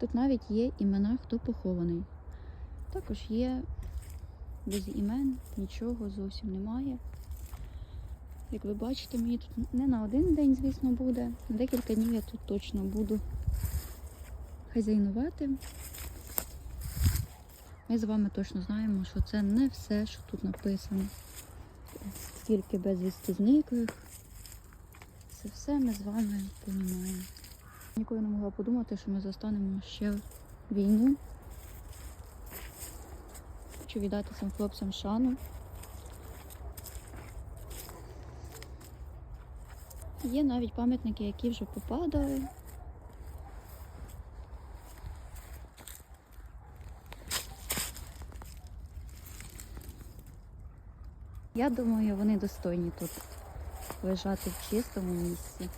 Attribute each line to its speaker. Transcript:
Speaker 1: Тут навіть є імена, хто похований. Також є без імен, нічого зовсім немає. Як ви бачите, мені тут не на один день, звісно, буде. На декілька днів я тут точно буду хазяйнувати. Ми з вами точно знаємо, що це не все, що тут написано. Скільки безвісти зниклих. Це все ми з вами розуміємо. Могла подумати, що ми застанемо ще війну. Хочу віддати цим хлопцям шану. Є навіть пам'ятники, які вже попадали. Я думаю, вони достойні тут лежати в чистому місці.